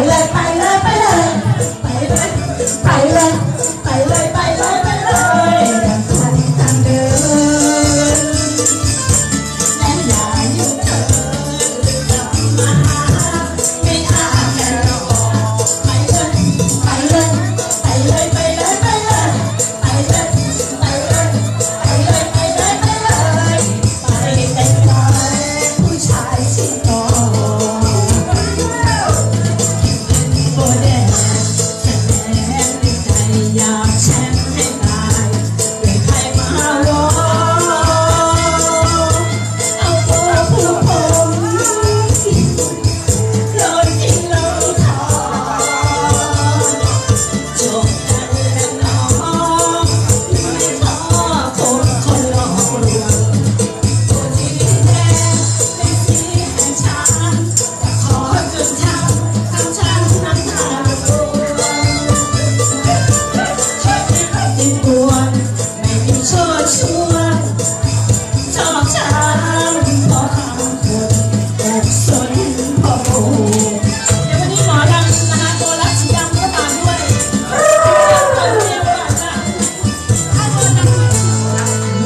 I like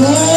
Yeah.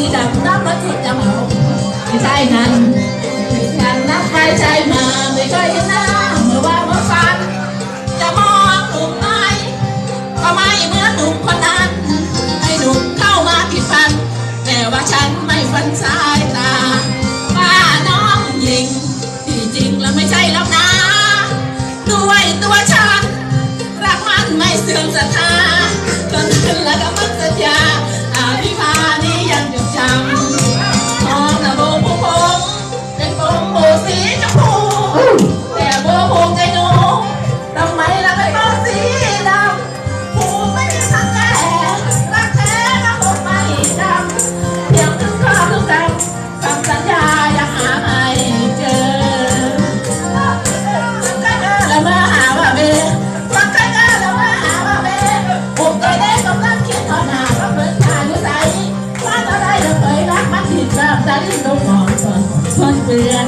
ที่ดับน้ำแล้วจิจะเหมาไม่ใช่นั้นกานนับไปใจมาไม่เคยเห็นะเมื่อว่าเมื่อฝันจะมองหนุ่มไายก็ไมเมื่อหนุ่มคนนั้นให้หนุ่มเข้ามาผิดฟัน แต่ว่าฉันไม่ฟันสายตาว่าน้องหญิง ที่จริงแล้วไม่ใช่แล้วนะด้วยตัวฉันรักมันไม่เสื่อมศรัทธาจนถึงแล้วก็ ชนเตือน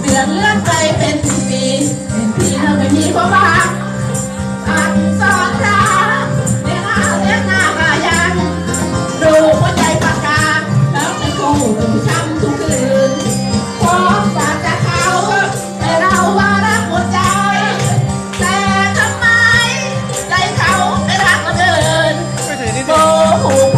เตือนเลื่อนไปเป็นปีเป็นปีแล้วไม่มีความหวังอักษรราเลี้ยงหน้าเลี้ยงหน้าก็ยังดูหัวใจปากกาแล้วจะกู้ช้ำทุกคืนพอฝากจากเขาแต่เราว่ารักหมดใจ แต่ทำไมใจเขาไม่รักคนอื่นไม่ถือนี่โบดิหู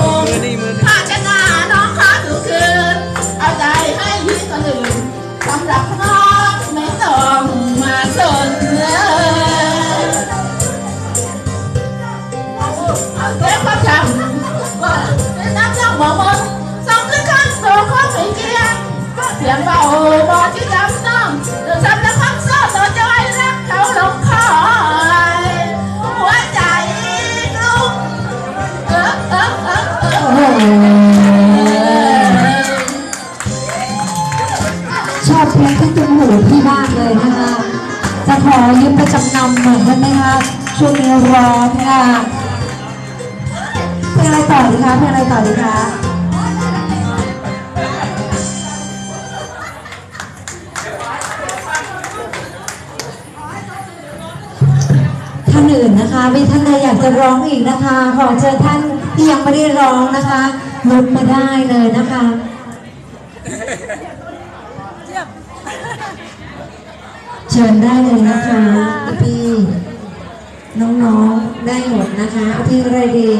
พักซ้อตัวจอยรักเขาลงคอยหัวใจลุ่มเออเออเออเออโอ้โหชอบเพลงที่ตุ้มหูพี่มากเลยนะคะจะขอยืมไปจำนำเหมือนกันไหมคะช่วงนี้ร้อนค่ะ เพลงอะไรต่อดีคะเพลงอะไรต่อดีคะท่านอื่นนะคะมีท่านใดอยากจะร้องอีกนะคะ ขอเชิญท่านที่ยังไม่ได้ร้องนะคะลุกมาได้เลยนะคะเชิญได้เลยนะคะพี่ๆน้องๆได้หมดนะคะพี่ไรดี